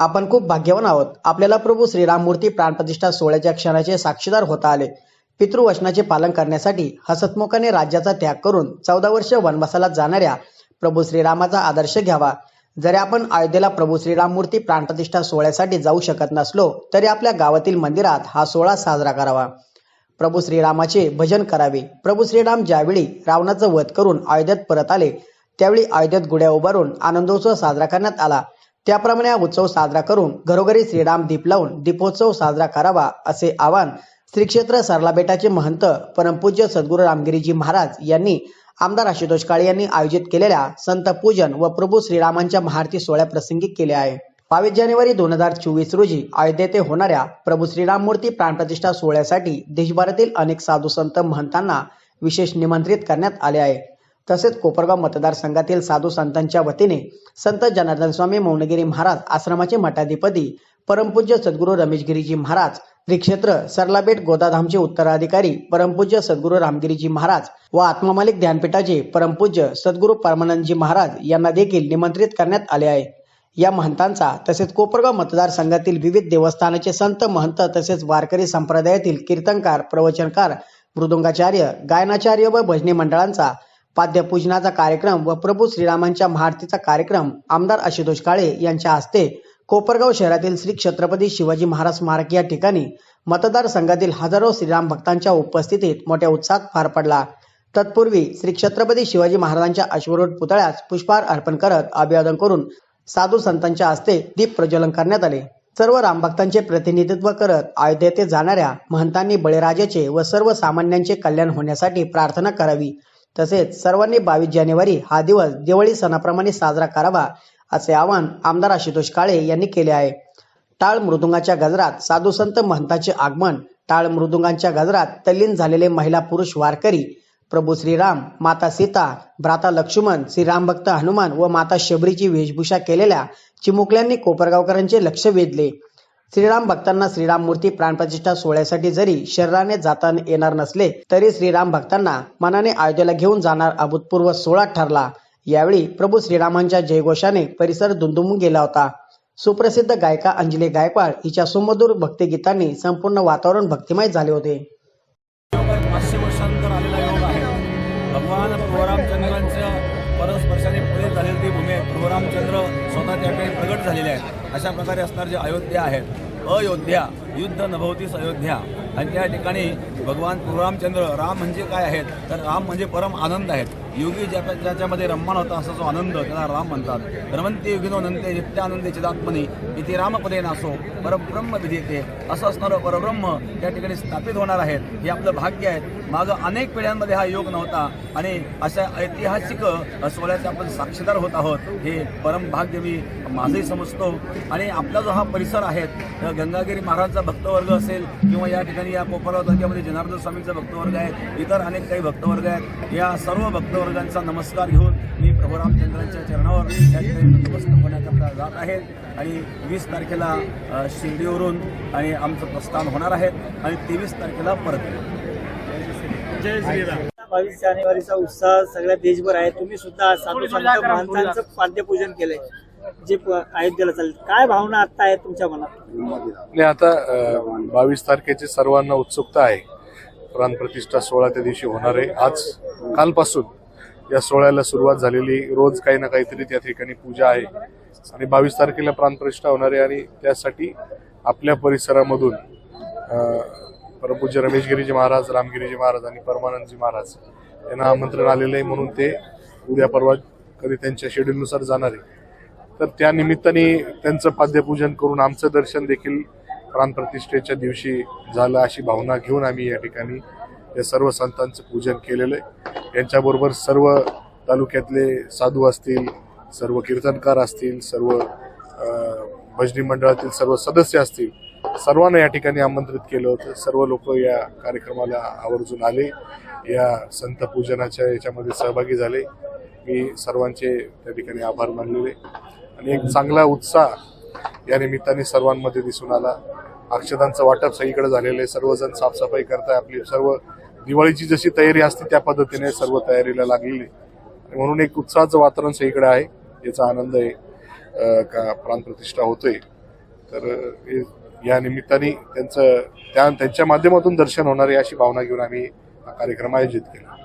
आपण खूप भाग्यवान आहोत. आपल्याला प्रभू श्रीराम मूर्ती प्राणप्रतिष्ठा सोहळ्याच्या क्षणाचे साक्षीदार होता आले. पितृवचनाचे पालन करण्यासाठी हसतमुखाने राज्याचा त्याग करून चौदा वर्ष वनवासाला जाणाऱ्या प्रभू श्रीरामाचा आदर्श घ्यावा. जरी आपण अयोध्येला प्रभू श्रीराम मूर्ती प्राणप्रतिष्ठा सोहळ्यासाठी जाऊ शकत नसलो तरी आपल्या गावातील मंदिरात हा सोहळा साजरा करावा. प्रभू श्रीरामाचे भजन करावे. प्रभू श्रीराम ज्यावेळी रावणाचं वध करून अयोध्येत परत आले त्यावेळी अयोध्येत गुड्या उभारून आनंदोत्सव साजरा करण्यात आला. त्याप्रमाणे हा उत्सव साजरा करून घरोघरी श्रीराम दीप लावून दीपोत्सव साजरा करावा असे आवाहन श्री क्षेत्र सरलाबेटाचे महंत परमपूज्य सद्गुरू रामगिरीजी महाराज यांनी आमदार आशुतोष काळे यांनी आयोजित केलेल्या संत पूजन व प्रभू श्रीरामांच्या महारती सोहळ्याप्रसंगी केले आहे. बावीस जानेवारी दोन हजार चोवीस रोजी अयोध्ये होणाऱ्या प्रभू श्रीराम मूर्ती प्राणप्रतिष्ठा सोहळ्यासाठी देशभरातील अनेक साधू संत महंतांना विशेष निमंत्रित करण्यात आले आहे. तसेच कोपरगाव मतदारसंघातील साधू संतांच्या वतीने संत जनार्दन स्वामी मौनगिरी महाराज आश्रमाचे मठाधिपती परमपूज्य सद्गुरू रमेशगिरीजी महाराज श्रीक्षेत्र सरलाबेट गोदाधामचे उत्तराधिकारी परमपूज्य सद्गुरू रामगिरीजी महाराज व आत्ममालिक ध्यानपीठाचे परमपूज्य सद्गुरू परमानंदजी महाराज यांना देखील निमंत्रित करण्यात आले आहे. या महंतांचा तसेच कोपरगाव मतदारसंघातील विविध देवस्थानाचे संत महंत तसेच वारकरी संप्रदायातील कीर्तनकार प्रवचनकार मृदुंगाचार्य गायनाचार्य व भजनी मंडळांचा पाद्यपूजनाचा कार्यक्रम व प्रभू श्रीरामांच्या महाआरतीचा कार्यक्रम आमदार आशुतोष काळे यांच्या हस्ते कोपरगाव शहरातील श्री छत्रपती शिवाजी महाराज स्मारक या ठिकाणी मतदारसंघातील हजारो श्रीराम भक्तांच्या उपस्थितीत मोठ्या उत्साहात पार पडला. तत्पूर्वी श्री छत्रपती शिवाजी महाराजांच्या अश्वरूढ पुतळ्यास पुष्पहार अर्पण करत अभिवादन करून साधू संतांच्या हस्ते दीप प्रज्वलन करण्यात आले. सर्व रामभक्तांचे प्रतिनिधित्व करत अयोध्येत जाणाऱ्या महंतांनी बळीराजाचे व सर्व सामान्यांचे कल्याण होण्यासाठी प्रार्थना करावी. तसेच सर्वांनी बावीस जानेवारी हा दिवस दिवाळी सणाप्रमाणे साजरा करावा असे आवाहन आमदार आशुतोष काळे यांनी केले आहे. टाळ मृदुंगाच्या गजरात साधू संत महंताचे आगमन टाळ मृदुंगांच्या गजरात तल्लीन झालेले महिला पुरुष वारकरी प्रभू श्रीराम माता सीता भ्राता लक्ष्मण श्रीराम भक्त हनुमान व माता शबरीची वेशभूषा केलेल्या चिमुकल्यांनी कोपरगावकरांचे लक्ष वेधले. श्रीराम भक्तांना श्रीराम मूर्ती प्राणप्रतिष्ठा सोहळ्यासाठी जरी शरीराने जाता येणार नसले तरी श्रीराम भक्तांना मनाने अयोध्येला घेऊन जाणार अभूतपूर्व सोहळा ठरला. यावेळी प्रभू श्रीरामांच्या जयघोषाने परिसर दुमदुमून गेला होता. सुप्रसिद्ध गायिका अंजली गायकवाड हिच्या सुमधुर भक्तिगीतांनी संपूर्ण वातावरण भक्तिमय झाले होते. पाचशे आलेला योग आहे. भगवान परस्पर्शाने पुढे झालेली ती भूमी आहे. प्रभुरामचंद्र स्वतः त्या ठिकाणी प्रगट झालेले आहेत. अशा प्रकारे असणार जे अयोध्या आहेत. अयोध्या युद्ध नभवतीस अयोध्या. आणि त्या ठिकाणी भगवान रामचंद्र राम म्हणजे काय आहेत? तर राम म्हणजे परम आनंद आहेत. योगी ज्या ज्याच्यामध्ये रम्मान होता असा जो आनंद त्याला राम म्हणतात. रमंते युगिनो नंते नित्यानंदे चिदात्मनी इथे रामपदे नासो परब्रह्म विधेते. असं असणारं परब्रह्म त्या ठिकाणी स्थापित होणार आहेत. हे आपलं भाग्य आहे. मागं अनेक पिढ्यांमध्ये हा योग नव्हता आणि अशा ऐतिहासिक सोहळ्याचे आपण साक्षीदार होत आहोत. हे परम भाग्य मी माझंही समजतो. आणि आपला जो हा परिसर आहे तर गंगागिरी महाराजचा भक्तवर्ग असेल किंवा या ठिकाणी या कोपरगाव तालुक्यामध्ये जनार्दन स्वामींचा भक्तवर्ग आहे इतर अनेक काही भक्तवर्ग आहेत या सर्व भक्तवर्गांचा नमस्कार घेऊन मी प्रभू रामचंद्रांच्या चरणावर या ठिकाणी नतमस्तक होण्याकरता जात आहे. आणि वीस तारखेला शिर्डीवरून आणि आमचं प्रस्थान होणार आहे आणि तेवीस तारखेला परत येणार. जय श्रीराम बावीस जानेवारीचा उत्साह सगळ्या देशभर आहे. तुम्ही सुद्धा साधू संत महंतांचं पाद्यपूजन केलंय. जे अयोध्येला चालेल काय भावना आता आहे तुमच्या मनात? आता बावीस तारखेची सर्वांना उत्सुकता आहे. प्राण प्रतिष्ठा सोहळा त्या दिवशी होणार आहे. आज कालपासून या सोहळ्याला सुरुवात झालेली रोज काही ना काहीतरी त्या ठिकाणी पूजा आहे. आणि बावीस तारखेला प्राणप्रतिष्ठा होणार आहे आणि त्यासाठी आपल्या परिसरामधून परमपूज्य रमेशगिरीजी महाराज रामगिरीजी महाराज आणि परमानंदजी महाराज यांना आमंत्रण आलेलं आहे. म्हणून ते उद्या परवा कधी त्यांच्या शेड्यूलनुसार जाणार आहे. तर त्या निमित्ताने त्यांचं पाद्यपूजन करून आमचं दर्शन देखील प्राणप्रतिष्ठेच्या दिवशी झालं अशी भावना घेऊन आम्ही या ठिकाणी या सर्व संतांचं पूजन केलेलं आहे. यांच्याबरोबर सर्व तालुक्यातले साधू असतील सर्व कीर्तनकार असतील सर्व भजनी मंडळातील सर्व सदस्य असतील सर्वांना या ठिकाणी आमंत्रित केलं होतं. सर्व लोक या कार्यक्रमाला आवर्जून आले. या संत पूजनाच्या याच्यामध्ये सहभागी झाले. मी सर्वांचे त्या ठिकाणी आभार मानलेले. आणि एक चांगला उत्साह या निमित्ताने सर्वांमध्ये दिसून आला. अक्षतांचं वाटप सगळीकडे झालेलं आहे. सर्वजण साफसफाई करताय. आपली सर्व दिवाळीची जशी तयारी असते त्या पद्धतीने सर्व तयारीला लागलेली आणि म्हणून एक उत्साहाचं वातावरण सगळीकडे आहे. याचा आनंद आहे अं, का प्राणप्रतिष्ठा होतोय. तर हे या निमित्ताने त्यांचं त्या त्यांच्या माध्यमातून दर्शन होणार आहे अशी भावना घेऊन आम्ही हा कार्यक्रम आयोजित केला.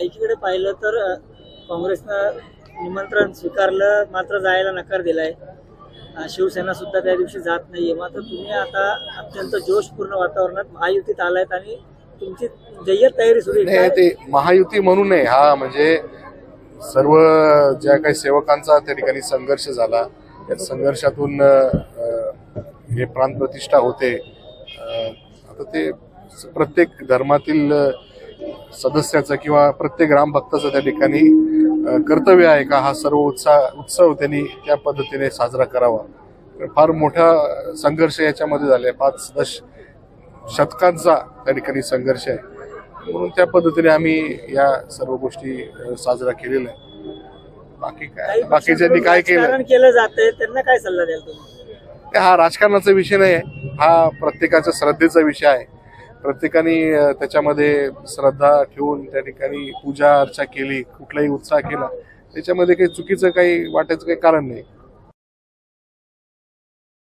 एकीकडे पाहिलं तर काँग्रेसनं निमंत्रण स्वीकारलं मात्र जायला नकार दिलाय. शिवसेना सुद्धा त्या दिवशी जात नाहीये. मात्र तुम्ही आता अत्यंत जोशपूर्ण वातावरणात महायुतीत आलायत आणि तुमची जय्यत तयारी सुरू आहे. ते महायुती म्हणून नाही हा म्हणजे सर्व ज्या काही सेवकांचा त्या ठिकाणी संघर्ष झाला. त्या संघर्षातून हे प्राणप्रतिष्ठा होते. अं, आता ते प्रत्येक धर्मातील सदस्याचं किंवा प्रत्येक ग्रामभक्ताचं त्या ठिकाणी कर्तव्य आहे का हा सर्व उत्साह उत्सव त्यांनी त्या पद्धतीने साजरा करावा? फार मोठा संघर्ष याच्यामध्ये झालाय. पाच दश शतकांचा त्या ठिकाणी संघर्ष आहे. म्हणून त्या पद्धतीने आम्ही या सर्व गोष्टी साजरा केलेल्या आहे बाकी काय? बाकीच्यांनी काय केलं? केलं जातंय त्यांना काय सल्ला द्याल तुम्ही? हा राजकारणाचा विषय नाही आहे. हा प्रत्येकाच्या श्रद्धेचा विषय आहे. प्रत्येकाने त्याच्यामध्ये श्रद्धा ठेवून त्या ठिकाणी पूजा अर्चा केली कुठलाही उत्साह केला त्याच्यामध्ये काही चुकीचं काही वाटायचं काही कारण नाही.